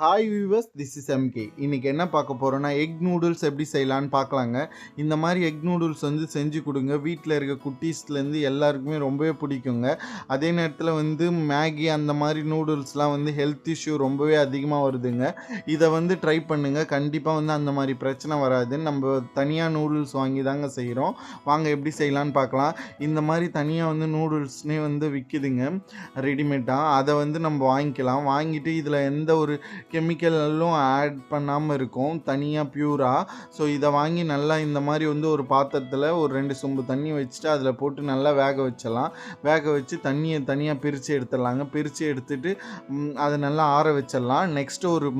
Hi viewers this is MK இன்றைக்கி என்ன பார்க்க போகிறோன்னா எக் நூடுல்ஸ் எப்படி செய்யலான்னு பார்க்கலாங்க. இந்த மாதிரி எக் நூடுல்ஸ் வந்து செஞ்சு கொடுங்க. வீட்டில் இருக்க குட்டீஸ்லேருந்து எல்லாருக்குமே ரொம்பவே பிடிக்குங்க. அதே நேரத்தில் வந்து மேகி அந்த மாதிரி நூடுல்ஸ்லாம் வந்து ஹெல்த் இஷ்யூ ரொம்பவே அதிகமாக வருதுங்க. இதை வந்து ட்ரை பண்ணுங்கள் கண்டிப்பாக வந்து அந்த மாதிரி பிரச்சனை வராது நம்ம தனியாக நூடுல்ஸ் வாங்கி தாங்க செய்கிறோம் வாங்க எப்படி செய்யலான்னு பார்க்கலாம். இந்த மாதிரி தனியாக வந்து நூடுல்ஸ்னே வந்து விற்கிதுங்க ரெடிமேடாக அதை வந்து நம்ம வாங்கிக்கலாம். வாங்கிட்டு இதில் எந்த ஒரு கெமிக்கலும் ஆட் பண்ணாமல் இருக்கும். தனியாக பியூராக ஸோ இதை வாங்கி நல்லா இந்த மாதிரி வந்து ஒரு பாத்திரத்தில் ஒரு ரெண்டு சொம்பு தண்ணி வச்சுட்டு அதில் போட்டு நல்லா வேக வச்சிடலாம் வேக வச்சு தண்ணியை தனியாக பிரித்து எடுத்துடலாங்க. பிரித்து எடுத்துட்டு அதை நல்லா ஆற வச்சிடலாம். நெக்ஸ்ட்டு ஒரு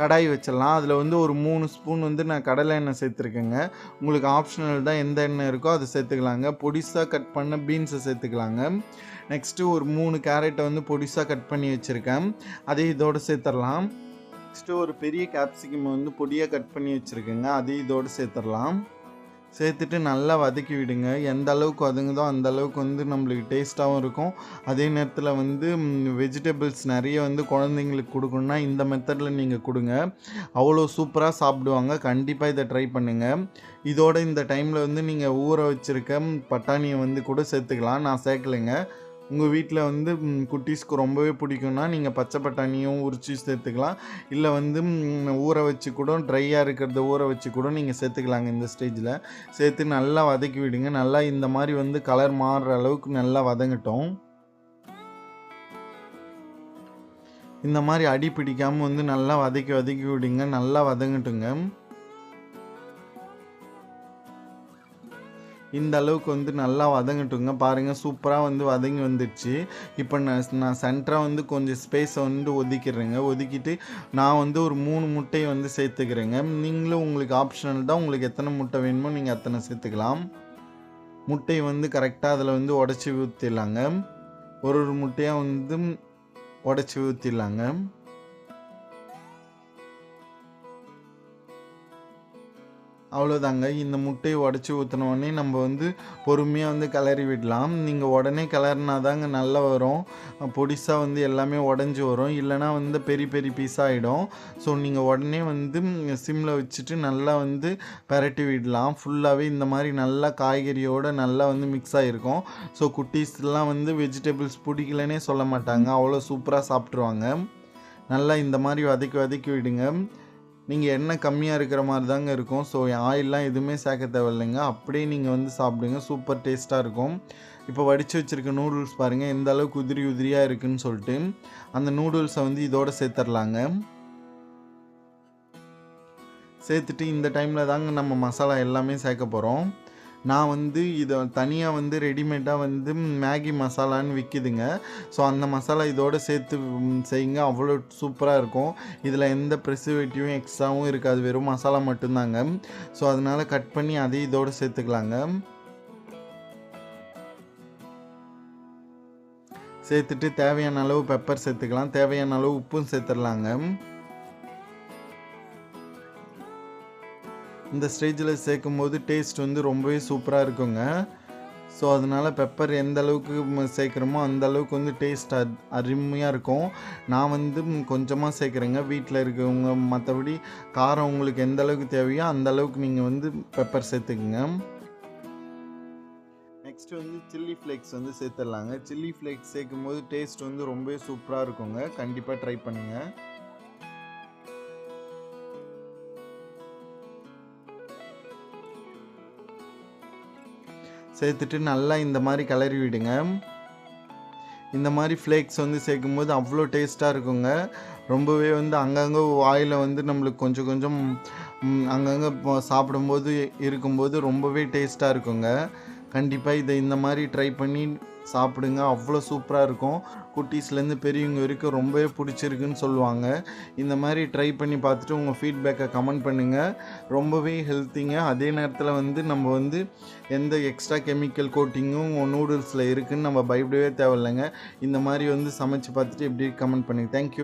கடாய் வச்சிடலாம். அதில் வந்து ஒரு மூணு ஸ்பூன் வந்து நான் கடலை எண்ணெய் சேர்த்துருக்கேங்க. உங்களுக்கு ஆப்ஷனல் தான் எந்த எண்ணெய் இருக்கோ அதை சேர்த்துக்கலாங்க. பொடிசாக கட் பண்ண பீன்ஸை சேர்த்துக்கலாங்க. நெக்ஸ்ட்டு ஒரு மூணு கேரட்டை வந்து பொடிசாக கட் பண்ணி வச்சுருக்கேன். அதை இதோடு சேர்த்துடலாம். நெக்ஸ்ட்டு ஒரு பெரிய கேப்சிகம் வந்து பொடியாக கட் பண்ணி வச்சுருக்கேங்க. அதையும் இதோடு சேர்த்துடலாம். சேர்த்துட்டு நல்லா வதக்கி விடுங்க. எந்த அளவுக்கு வதங்குதோ அந்த அளவுக்கு வந்து நம்மளுக்கு டேஸ்ட்டாகவும் இருக்கும். அதே நேரத்தில் வந்து வெஜிடபிள்ஸ் நிறைய வந்து குழந்தைங்களுக்கு கொடுக்கணுன்னா இந்த மெத்தடில் நீங்கள் கொடுங்க. அவ்வளோ சூப்பராக சாப்பிடுவாங்க. கண்டிப்பாக இதை ட்ரை பண்ணுங்கள் இதோட இந்த டைமில் வந்து நீங்கள் ஊற வச்சுருக்க பட்டாணியை வந்து கூட சேர்த்துக்கலாம். நான் சேர்க்கலைங்க. உங்கள் வீட்டில் வந்து குட்டீஸ்க்கு ரொம்பவே பிடிக்கும்னா நீங்கள் பச்சை பட்டாணியும் உரிச்சு சேர்த்துக்கலாம். இல்லை வந்து ஊற வச்சு கூட ட்ரையாக இருக்கிறத ஊற வச்சு கூட நீங்கள் சேர்த்துக்கலாங்க இந்த ஸ்டேஜில் சேர்த்து நல்லா வதக்கி விடுங்க. நல்லா இந்த மாதிரி வந்து கலர் மாறுற அளவுக்கு நல்லா வதங்கட்டும். இந்த மாதிரி அடி பிடிக்காமல் வந்து நல்லா வதக்கி வதக்கி விடுங்க. நல்லா வதங்கட்டுங்க. இந்த அளவுக்கு வந்து நல்லா வதங்கட்டுங்க. பாருங்கள் சூப்பராக வந்து வதங்கி வந்துடுச்சு. இப்போ நான் நான் சென்டராக வந்து கொஞ்சம் ஸ்பேஸை வந்து ஒதுக்கிடுறேங்க. ஒதுக்கிட்டு நான் வந்து ஒரு மூணு முட்டையை வந்து சேர்த்துக்கிறேங்க. நீங்களும் உங்களுக்கு ஆப்ஷனல் தான். உங்களுக்கு எத்தனை முட்டை வேணுமோ நீங்கள் அத்தனை சேர்த்துக்கலாம். முட்டையை வந்து கரெக்டாக அதில் வந்து உடச்சி ஊற்றிடலாங்க ஒரு ஒரு முட்டையாக வந்து உடச்சி ஊற்றிடலாங்க அவ்வளோதாங்க இந்த முட்டையை உடச்சி ஊற்றினோடனே நம்ம வந்து பொறுமையாக வந்து கிளறி விடலாம். நீங்கள் உடனே கிளறினா தாங்க நல்லா வரும். பொடிசாக வந்து எல்லாமே உடஞ்சி வரும். இல்லைனா வந்து பெரிய பெரிய பீஸாக ஆகிடும் ஸோ நீங்கள் உடனே வந்து சிம்மில் வச்சுட்டு நல்லா வந்து பரட்டி விடலாம். ஃபுல்லாகவே இந்த மாதிரி நல்லா காய்கறியோடு நல்லா வந்து மிக்ஸ் ஆகிருக்கும் ஸோ குட்டீஸ்லாம் வந்து வெஜிடபிள்ஸ் பிடிக்கலன்னே சொல்ல மாட்டாங்க. அவ்வளோ சூப்பராக சாப்பிட்ருவாங்க நல்லா இந்த மாதிரி வதக்கி வதக்கி விடுங்க. நீங்கள் எண்ணெய் கம்மியாக இருக்கிற மாதிரி தாங்க இருக்கும். ஸோ ஆயிலெலாம் எதுவுமே சேர்க்க தேவையில்லைங்க. அப்படியே நீங்கள் வந்து சாப்பிடுங்க. சூப்பர் டேஸ்ட்டாக இருக்கும். இப்போ வடித்து வச்சுருக்க நூடுல்ஸ் பாருங்கள் எந்த அளவுக்கு உதிரி உதிரியாக இருக்குன்னு சொல்லிட்டு அந்த நூடுல்ஸை வந்து இதோடு சேர்த்துடலாங்க. சேர்த்துட்டு இந்த டைமில் தாங்க நம்ம மசாலா எல்லாமே சேர்க்க போகிறோம் நான் வந்து இதை தனியாக வந்து ரெடிமேடாக வந்து மேகி மசாலான்னு விற்கிதுங்க ஸோ அந்த மசாலா இதோடு சேர்த்து செய்யுங்க. அவ்வளோ சூப்பராக இருக்கும். இதில் எந்த ப்ரிசர்வேட்டிவும் எக்ஸ்ட்ராவும் இருக்காது. வெறும் மசாலா மட்டும்தாங்க. ஸோ அதனால் கட் பண்ணி அதையும் இதோட சேர்த்துக்கலாங்க. சேர்த்துட்டு தேவையான அளவு பெப்பர் சேர்த்துக்கலாம். தேவையான அளவு உப்பும் சேர்த்துடலாங்க. இந்த ஸ்டேஜில் சேர்க்கும் போது டேஸ்ட் வந்து ரொம்பவே சூப்பராக இருக்குங்க. ஸோ அதனால் பெப்பர் எந்த அளவுக்கு சேர்க்குறோமோ அந்த அளவுக்கு வந்து டேஸ்ட் அருமையாக இருக்கும். நான் வந்து கொஞ்சமாக சேர்க்குறேங்க. வீட்டில் இருக்கவங்க மற்றபடி காரம் உங்களுக்கு எந்த அளவுக்கு தேவையோ அந்த அளவுக்கு நீங்கள் வந்து பெப்பர் சேர்த்துக்குங்க. நெக்ஸ்ட் வந்து சில்லி ஃப்ளேக்ஸ் வந்து சேர்த்துடலாங்க. சில்லி ஃப்ளேக்ஸ் சேர்க்கும் போது டேஸ்ட் வந்து ரொம்பவே சூப்பராக இருக்குங்க. கண்டிப்பாக ட்ரை பண்ணுங்கள் சேர்த்துட்டு நல்லா இந்த மாதிரி கிளறி விடுங்க. இந்த மாதிரி ஃப்ளேக்ஸ் வந்து சேர்க்கும்போது அவ்வளோ டேஸ்ட்டாக இருக்குங்க. ரொம்பவே வந்து அங்கங்கே வாயில் வந்து நம்மளுக்கு கொஞ்சம் கொஞ்சம் அங்கங்கே சாப்பிடும்போது இருக்கும்போது ரொம்பவே டேஸ்ட்டாக இருக்குங்க. கண்டிப்பாக இதை இந்த மாதிரி ட்ரை பண்ணி சாப்பிடுங்க. அவ்வளோ சூப்பராக இருக்கும். குட்டீஸ்லேருந்து பெரியவங்க வரைக்கும் ரொம்பவே பிடிச்சிருக்குன்னு சொல்லுவாங்க. இந்த மாதிரி ட்ரை பண்ணி பார்த்துட்டு உங்கள் ஃபீட்பேக்கை கமெண்ட் பண்ணுங்கள் ரொம்பவே ஹெல்த்திங்க அதே நேரத்தில் வந்து நம்ம வந்து எந்த எக்ஸ்ட்ரா கெமிக்கல் கோட்டிங்கும் நூடுல்ஸில் இருக்குதுன்னு நம்ம பயப்படவே தேவையில்லைங்க. இந்த மாதிரி வந்து சமைச்சு பார்த்துட்டு எப்படி கமெண்ட் பண்ணுங்கள் தேங்க்யூ